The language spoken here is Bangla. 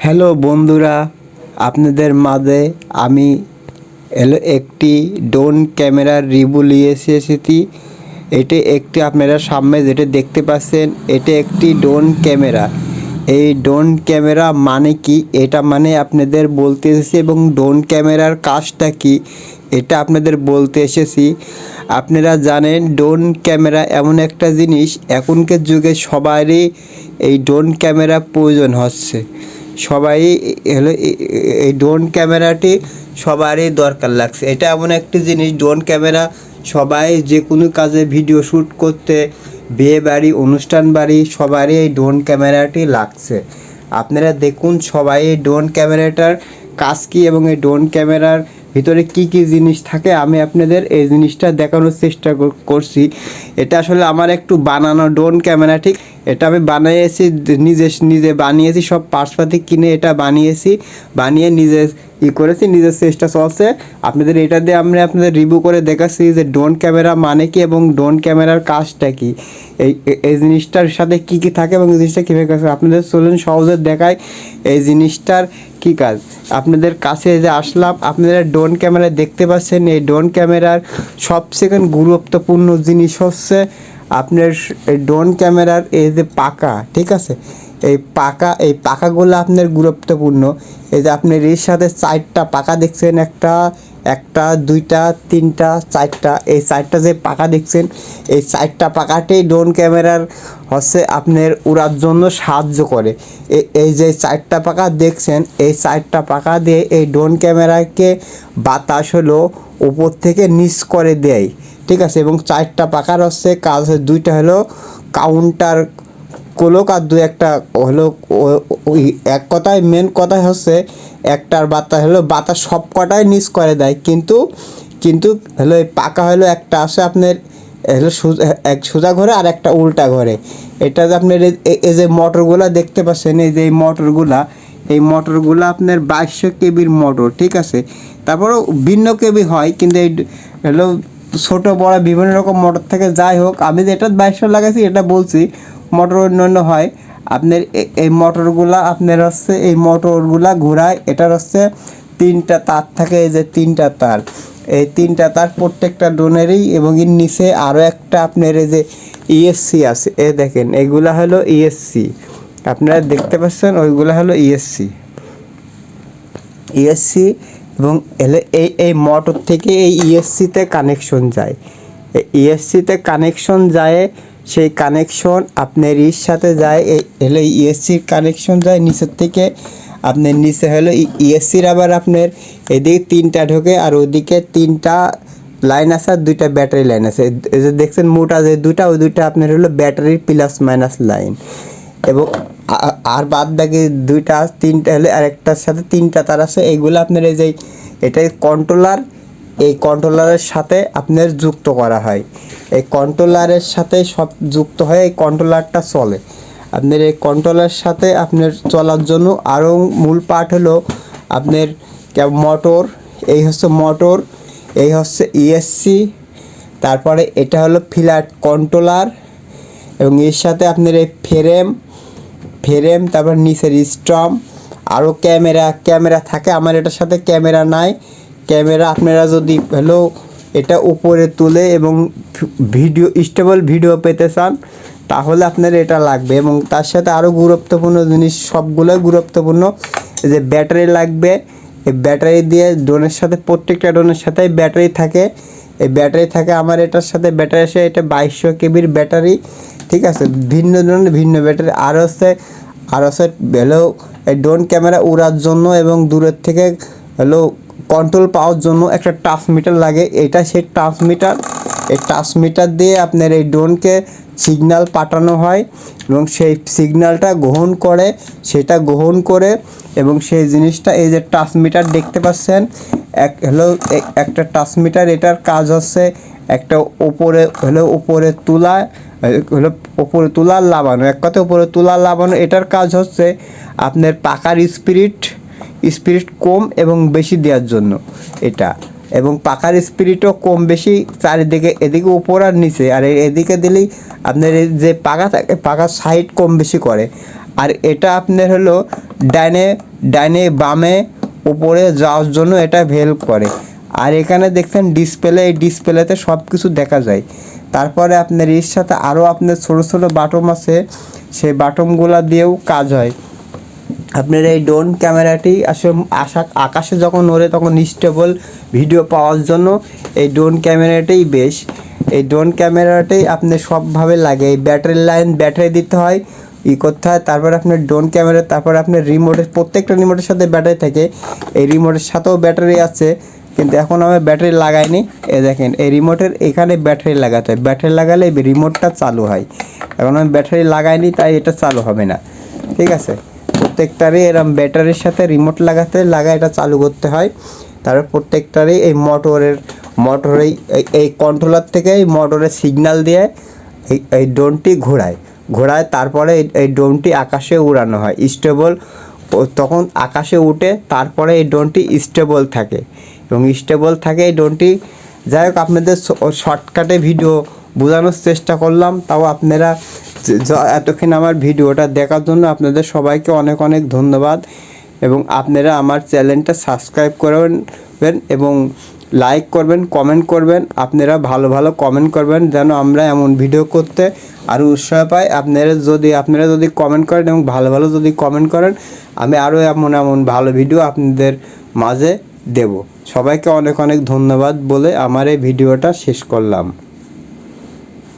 হ্যালো বন্ধুরা, আপনাদের মাঝে আমি একটি ড্রোন ক্যামেরার রিভিউ নিয়ে এসেছি। এটি একটি আপনারা সামনে যেটা দেখতে পাচ্ছেন, এটা একটি ড্রোন ক্যামেরা। এই ড্রোন ক্যামেরা মানে কি? এটা মানে আপনাদের বলতে এসেছি এবং ড্রোন ক্যামেরার কাজটা কি? এটা আপনাদের বলতে এসেছি। আপনারা জানেন, ড্রোন ক্যামেরা এমন একটা জিনিস, এখনকার যুগে সবারই এই ড্রোন ক্যামেরা প্রয়োজন হচ্ছে। সবাই হলো এই ড্রোন ক্যামেরাটি সবারই দরকার লাগছে। এটা এমন একটি জিনিস ড্রোন ক্যামেরা সবাই যে কোনো কাজে ভিডিও শ্যুট করতে, বিয়ে বাড়ি, অনুষ্ঠান বাড়ি, সবারই এই ড্রোন ক্যামেরাটি লাগছে। আপনারা দেখুন সবাই এই ড্রোন ক্যামেরাটার কাজ কী এবং এই ড্রোন ক্যামেরার ভিতরে কি কি জিনিস থাকে, আমি আপনাদের এই জিনিসটা দেখানোর চেষ্টা করছি। এটা আসলে আমার একটু বানানো ড্রোন ক্যামেরা, ঠিক? এটা আমি বানিয়েছি, নিজে নিজে বানিয়েছি, সব পার্টসপাতি কিনে এটা বানিয়েছি, বানিয়ে নিজে ই করেছি নিজের চেষ্টা চলছে। আপনাদের এটা দিয়ে আমি আপনাদের রিভিউ করে দেখাচ্ছি যে ড্রোন ক্যামেরা মানে কি এবং ড্রোন ক্যামেরার কাজটা কি। এই এই জিনিসটার সাথে কি কি থাকে এবং জিনিসটা কীভাবে আপনাদের চলুন সহজে দেখায় এই জিনিসটার কি কাজ? আপনাদের কাছে যে আসলাম, আপনারা ড্রোন ক্যামেরা দেখতে পাচ্ছেন, এই ড্রোন ক্যামেরার সবথেকে গুরুত্বপূর্ণ জিনিস হচ্ছে আপনার এই ড্রোন ক্যামেরার এই যে পাকা, ঠিক আছে? এই পাকা, এই পাকাগুলো আপনার গুরুত্বপূর্ণ। এই যে আপনার এর সাথে চারটা পাকা দেখছেন, একটা একটা, দুইটা, তিনটা, চারটা। এই চারটা যে পাকা দেখছেন, এই চারটা পাকাটাই ড্রোন ক্যামেরার হচ্ছে আপনার উড়ার জন্য সাহায্য করে। এই যে চারটা পাকা দেখছেন, এই চারটা পাকা দিয়ে এই ড্রোন ক্যামেরাকে বাতাস হলো উপর থেকে নিচ করে দেয়। ঠিক আছে? এবং চারটা পাকার হচ্ছে কাজ দুইটা হলো কাউন্টার কোলক আর দু একটা হলো ওই এক কথায় মেন কথাই হচ্ছে একটার বাতা হলো বাতা সব কটাই নিচ করে দেয়। কিন্তু কিন্তু হলো এই পাকা হলো একটা আছে আপনার হলো এক সোজা ঘরে আর একটা উল্টা ঘরে। এটা যে আপনার এই যে মোটরগুলা দেখতে পাচ্ছেন, এই যে এই মোটরগুলা, এই মোটরগুলো আপনার বাইশশো কেবির মোটর, ঠিক আছে? তারপরেও ভিন্ন কেবি হয়, কিন্তু এই হলো ছোট, বড়, বিভিন্ন রকম মোটর থেকে যাই হোক, আমি যেটা বাইশশো লাগাইছি, এটা বলছি, মোটর অন্যান্য হয়। আপনার এই মোটরগুলা, আপনার হচ্ছে এই মোটরগুলা ঘোরায়, এটার হচ্ছে তিনটা তার থাকে, এই যে তিনটা তার। এই তিনটা তার প্রত্যেকটা ড্রোনেরই এবং এর নিচে আরও একটা আপনার এই যে ইএসসি আছে। এ দেখেন, এগুলা হলো ইএসসি আপনারা দেখতে পাচ্ছেন, ওইগুলো হলো ইএসসি ইএসসি এবং এলে এই এই মোটর থেকে এই ইএসসিতে কানেকশন যায়। এই ইএসসিতে কানেকশন যায়, সেই কানেকশন আপনার ইর সাথে যায় এই হলো ইএসসির কানেকশন যায় নিচের থেকে। আপনার নিচে হলো ইএসসির আবার আপনার এদিকে তিনটা ঢোকে আর ওদিকে তিনটা লাইন আছে আর দুইটা ব্যাটারি লাইন আছে। এই যে দেখছেন মোটা যে দুইটা, ওই দুইটা আপনার হলো ব্যাটারির প্লাস মাইনাস লাইন এবং আর বাদ বাকি দুইটা, তিনটা হলে আর একটার সাথে তিনটা তার আছে। এইগুলো আপনার এই যে, এটাই কন্ট্রোলার এই কন্ট্রোলারের সাথে আপনার যুক্ত করা হয়। এই কন্ট্রোলারের সাথে সব যুক্ত হয়ে এই কন্ট্রোলারটা চলে। আপনার এই কন্ট্রোলার সাথে আপনার চলার জন্য আরও মূল পার্ট হলো আপনার মোটর এই হচ্ছে মোটর এই হচ্ছে ইএসসি তারপরে এটা হলো ফ্ল্যাট কন্ট্রোলার এবং এর সাথে আপনার এই ফ্রেম ফ্রেম, তারপর নিচের স্ট্রম আরও ক্যামেরা ক্যামেরা থাকে, আমার এটার সাথে ক্যামেরা নাই। ক্যামেরা আপনারা যদি হলো এটা উপরে তুলে এবং ভিডিও, স্টেবল ভিডিও পেতে চান, তাহলে আপনার এটা লাগবে এবং তার সাথে আরও গুরুত্বপূর্ণ জিনিস, সবগুলোই গুরুত্বপূর্ণ, যে ব্যাটারি লাগবে। এই ব্যাটারি দিয়ে ড্রোনের সাথে, প্রত্যেকটা ড্রোনের সাথেই ব্যাটারি থাকে। এই ব্যাটারি থাকে, আমার এটার সাথে ব্যাটারি আসে এটা বাইশশো কেবির ব্যাটারি, ঠিক আছে? ভিন্ন ধরনের, ভিন্ন ব্যাটারি। আর হচ্ছে আর হচ্ছে, হলো, এই ড্রোন ক্যামেরা উড়ার জন্য এবং দূরের থেকে, হলো কন্ট্রোল পাওয়ার জন্য একটা ট্রান্সমিটার লাগে। এটা সেই ট্রান্সমিটার এই ট্রান্সমিটার দিয়ে আপনার এই ড্রোনকে সিগনাল পাঠানো হয় এবং সেই সিগনালটা গ্রহণ করে, সেটা গ্রহণ করে এবং সেই জিনিসটা এই যে ট্রান্সমিটার দেখতে পাচ্ছেন, এক, হলো একটা ট্রান্সমিটার এটার কাজ হচ্ছে একটা উপরে হলো উপরে তুলা, হলো ওপরে তোলার লাভানো এক কথা উপরে তোলার লাভানো এটার কাজ হচ্ছে আপনার পাকার স্পিরিট স্পিরিট কম এবং বেশি দেওয়ার জন্য এটা। এবং পাকার স্পিরিটও কম বেশি, চারিদিকে এদিকে উপর আর নিচে, আর এদিকে দিলেই আপনার যে পাকা থাকে পাকার সাইড কম বেশি করে। আর এটা আপনার হলো ডাইনে ডাইনে বামে উপরে যাওয়ার জন্য এটা হেল্প করে। আর এখানে দেখছেন ডিসপ্লে এই ডিসপ্লেতে সব কিছু দেখা যায়। তারপরে আপনার এর সাথে আরও আপনার ছোটো ছোটো বাটম আছে, সেই বাটমগুলো দিয়েও কাজ হয়। আপনার এই ড্রোন ক্যামেরাটি আসলে আশা আকাশে যখন ওড়ে তখন স্টেবল ভিডিও পাওয়ার জন্য এই ড্রোন ক্যামেরাটাই বেশ। এই ড্রোন ক্যামেরাটাই আপনি সবভাবে লাগে, এই ব্যাটারি লাইন ব্যাটারি দিতে হয়, ই করতে হয়, তারপর আপনার ড্রোন ক্যামেরা তারপর আপনার রিমোটের প্রত্যেকটা রিমোটের সাথে ব্যাটারি থাকে। এই রিমোটের সাথেও ব্যাটারি আছে। কিন্তু এখন আমি ব্যাটারি লাগাইনি। এ দেখেন, এই রিমোটের এখানে ব্যাটারি লাগাতে হয়। ব্যাটারি লাগালে রিমোটটা চালু হয়। এখন আমি ব্যাটারি লাগাইনি, তাই এটা চালু হবে না। ঠিক আছে? প্রত্যেকটারই এরম ব্যাটারির সাথে রিমোট লাগাতে লাগা এটা চালু করতে হয়। তারপর প্রত্যেকটারই এই মোটরের মোটরেই এই- কন্ট্রোলার থেকে এই মোটরের সিগন্যাল দিয়ে এই এই ড্রোনটি ঘোরায়। ঘোরায়, তারপরে এই- এই ড্রোনটি আকাশে উড়ানো হয়। স্টেবল তখন আকাশে উঠে তারপরে এই ড্রোনটি স্টেবল থাকে। এবং স্টেবল থাকে এই ড্রোনটি। যাই হোক, আপনাদের শর্টকাটে ভিডিও বোঝানোর চেষ্টা করলাম। তাও আপনারা এতক্ষণ আমার ভিডিওটা দেখার জন্য আপনাদের সবাইকে অনেক অনেক ধন্যবাদ। এবং আপনারা আমার চ্যানেলটা সাবস্ক্রাইব করবেন এবং লাইক করবেন কমেন্ট করবেন, আপনারা ভালো ভালো কমেন্ট করবেন যেন আমরা এমন ভিডিও করতে আরও উৎসাহ পাই। আপনারা যদি আপনারা যদি কমেন্ট করেন এবং ভালো ভালো যদি কমেন্ট করেন, আমি আরও এমন এমন ভালো ভিডিও আপনাদের মাঝে দেব। সবাইকে অনেক অনেক ধন্যবাদ বলে আমার এই ভিডিওটা শেষ করলাম।